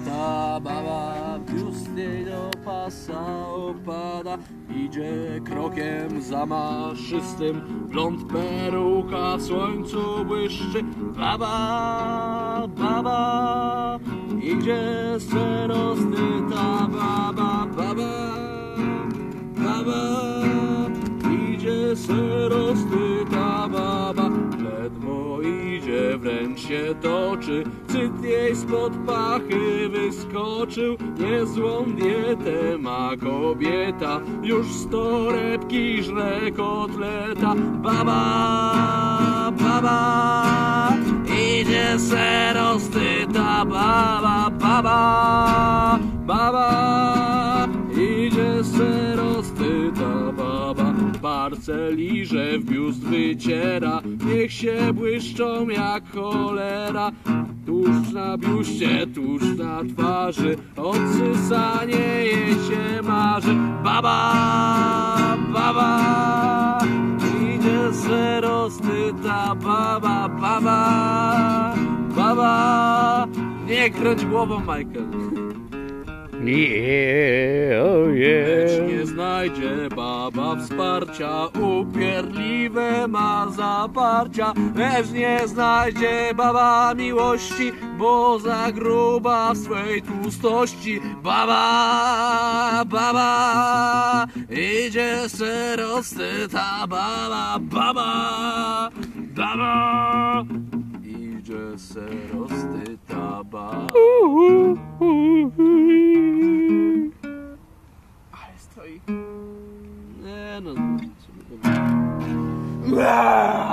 ta baba, biust jej do pasa opada. Idzie krokiem zamaszystym, blond peruka w słońcu błyszczy. Baba, baba, idzie se rozdyta baba, baba, baba, idzie se rozdyta baba. Wręcz się toczy, cyt jej spod pachy wyskoczył. Niezłą dietę ma kobieta, już z torebki żre kotleta. Baba, baba, idzie se rozdyta baba, baba, baba, idzie se liże w biust wyciera, niech się błyszczą jak cholera. Tuż na biuście, tuż na twarzy, odsysanie jej się marzy. Baba, baba, idzie se rozdyta baba, baba, baba. Nie kręć głową, Michael. Yeah, oh Lecz yeah. nie znajdzie baba wsparcia, upierdliwe ma zaparcia. Lecz nie znajdzie baba miłości, bo za gruba w swej tłustości. Baba, baba, idzie se roztyta baba, baba, baba. Idzie se Blah!